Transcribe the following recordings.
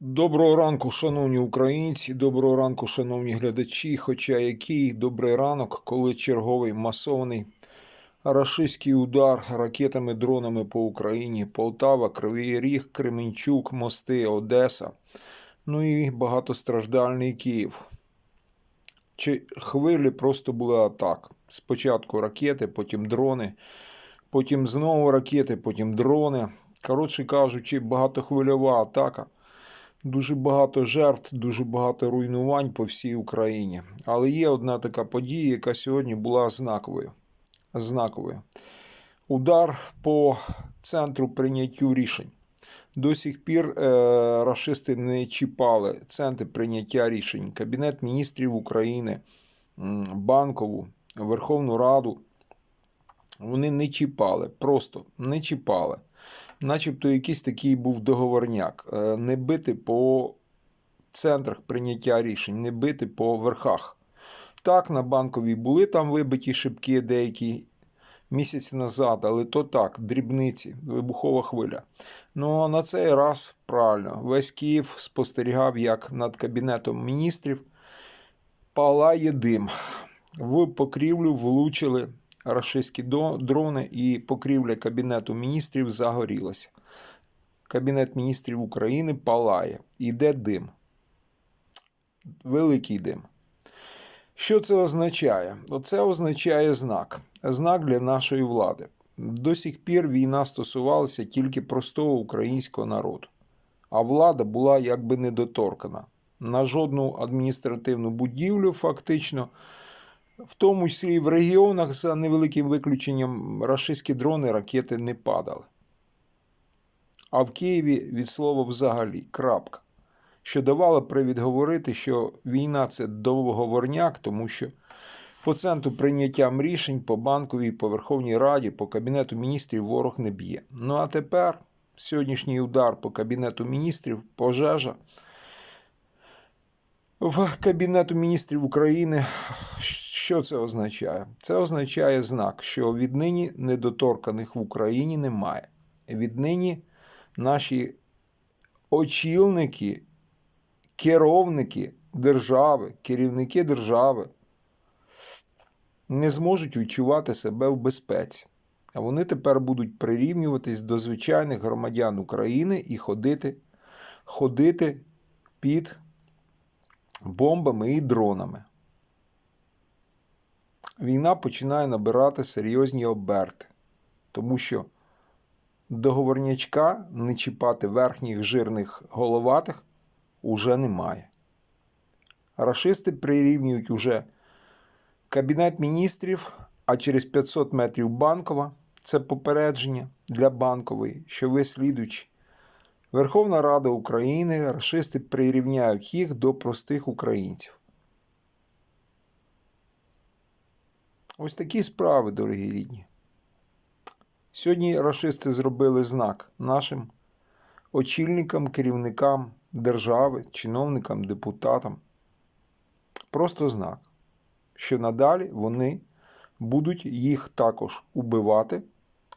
Доброго ранку, шановні українці, доброго ранку, шановні глядачі. Хоча який добрий ранок, коли черговий масований рашистський удар ракетами, дронами по Україні, Полтава, Кривий Ріг, Кременчук, Мости, Одеса, ну і багатостраждальний Київ. Чи хвилі просто були атак. Спочатку ракети, потім дрони, потім знову ракети, потім дрони. Коротше кажучи, багатохвильова атака. Дуже багато жертв, дуже багато руйнувань по всій Україні. Але є одна така подія, яка сьогодні була знаковою. знаковою. Удар по центру прийняттю рішень. До сих пір е, рашисти не чіпали центр прийняття рішень. Кабінет міністрів України, Банкову, Верховну Раду. Вони не чіпали, просто не чіпали начебто якийсь такий був договорняк. Е, Не бити по центрах прийняття рішень, не бити по верхах. Так, на банковій були там вибиті шибки деякі місяць назад, але то так, дрібниці, вибухова хвиля. Ну а на цей раз правильно, весь Київ спостерігав, як над Кабінетом міністрів палає дим. В покрівлю влучили рашистські дрони, і покрівля Кабінету міністрів загорілася. Кабінет міністрів України палає. Іде дим. Великий дим. Що це означає? Це означає знак. Знак для нашої влади. До сих пір війна стосувалася тільки простого українського народу, а влада була якби недоторкана. На жодну адміністративну будівлю, фактично, в тому числі і в регіонах, за невеликим виключенням, рашистські дрони, ракети не падали. А в Києві від слова взагалі крапка. Що давало привід говорити, що війна це договорняк, тому що по центру прийняттям рішень по банковій, по Верховній Раді, по Кабінету міністрів ворог не б'є. Ну а тепер сьогоднішній удар по Кабінету міністрів, пожежа в Кабінету міністрів України. Що це означає? Це означає знак, що віднині недоторканих в Україні немає. Віднині наші очільники, керівники держави, керівники держави не зможуть відчувати себе в безпеці. А вони тепер будуть прирівнюватись до звичайних громадян України і ходити, ходити під бомбами і дронами. Війна починає набирати серйозні оберти, тому що договорнячка не чіпати верхніх жирних головатих уже немає. Рашисти прирівнюють уже Кабінет міністрів, а через 500 метрів банкова це попередження для банкової, що ви слідуючи. Верховна Рада України, рашисти прирівняють їх до простих українців. Ось такі справи, дорогі рідні. Сьогодні рашисти зробили знак нашим очільникам, керівникам держави, чиновникам, депутатам. Просто знак, що надалі вони будуть їх також убивати,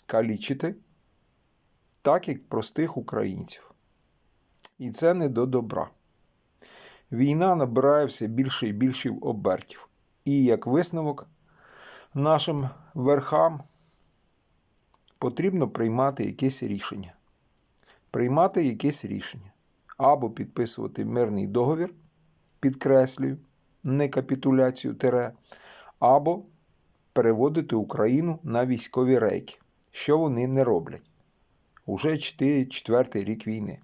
калічити, так як простих українців. І це не до добра. Війна набирає все більше і більше обертів. І як висновок, нашим верхам потрібно приймати якесь рішення. Приймати якесь рішення. Або підписувати мирний договір, підкреслюю, не капітуляцію тире, або переводити Україну на військові рейки, що вони не роблять. Уже 4 рік війни.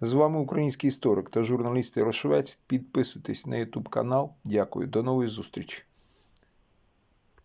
З вами український історик та журналіст Ярошовець. Підписуйтесь на YouTube канал. Дякую, до нової зустрічі.